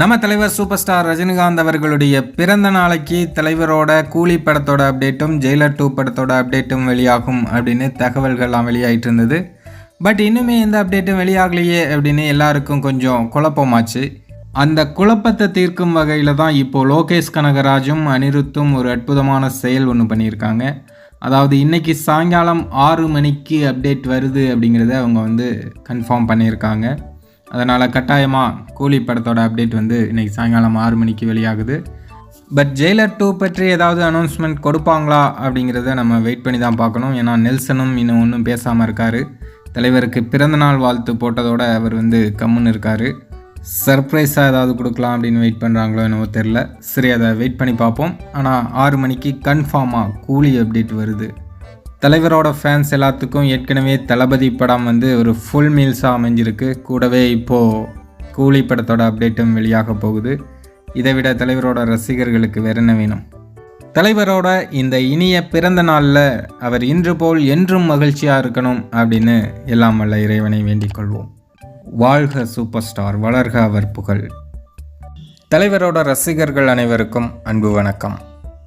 நம்ம தலைவர் super star Rajinikanth அவர்களுடைய பிறந்த நாளைக்கு தலைவரோட கூலி படத்தோட அப்டேட்டும் ஜெயிலர் டூ படத்தோட அப்டேட்டும் வெளியாகும் அப்படின்னு தகவல்கள்லாம் வெளியாயிட்டு இருந்தது. பட் இன்னுமே எந்த அப்டேட்டும் வெளியாகலையே அப்படின்னு எல்லாருக்கும் கொஞ்சம் குழப்பமாச்சு. அந்த குழப்பத்தை தீர்க்கும் வகையில் தான் இப்போது லோகேஷ் கனகராஜும் அனிருத்தும் ஒரு அற்புதமான செயல் ஒன்று பண்ணியிருக்காங்க. அதாவது இன்றைக்கி சாயங்காலம் ஆறு மணிக்கு அப்டேட் வருது அப்படிங்கிறத அவங்க வந்து கன்ஃபார்ம் பண்ணியிருக்காங்க. அதனால் கட்டாயமாக கூலி படத்தோட அப்டேட் வந்து இன்றைக்கி சாயங்காலம் ஆறு மணிக்கு வெளியாகுது. பட் ஜெயிலர் டூ பற்றி ஏதாவது அனௌன்ஸ்மெண்ட் கொடுப்பாங்களா அப்படிங்கிறத நம்ம வெயிட் பண்ணி தான் பார்க்கணும். ஏன்னா நெல்சனும் இன்னும் ஒன்றும் பேசாமல் இருக்கார். தலைவருக்கு பிறந்தநாள் வாழ்த்து போட்டதோட அவர் வந்து கம்முன்னு இருக்கார். சர்ப்ரைஸாக ஏதாவது கொடுக்கலாம் அப்படின்னு வெயிட் பண்ணுறாங்களோ என்னவோ தெரில சரி அதை வெயிட் பண்ணி பார்ப்போம். ஆனால் ஆறு மணிக்கு கன்ஃபார்மாக கூலி அப்டேட் வருது. தலைவரோட ஃபேன்ஸ் எல்லாத்துக்கும் ஏற்கனவே தளபதி படம் வந்து ஒரு ஃபுல் மீல்ஸாக அமைஞ்சிருக்கு. கூடவே இப்போது கூலி படத்தோட அப்டேட்டும் வெளியாக போகுது. இதை விட தலைவரோட ரசிகர்களுக்கு வேற என்ன வேணும்? தலைவரோட இந்த இனிய பிறந்த நாளில் அவர் இன்று போல் என்றும் மகிழ்ச்சியாக இருக்கணும் அப்படின்னு எல்லாம் வல்ல இறைவனை வேண்டிக் கொள்வோம். வாழ்க சூப்பர் ஸ்டார் வளர்க அவர் புகழ். தலைவரோட ரசிகர்கள் அனைவருக்கும் அன்பு வணக்கம்.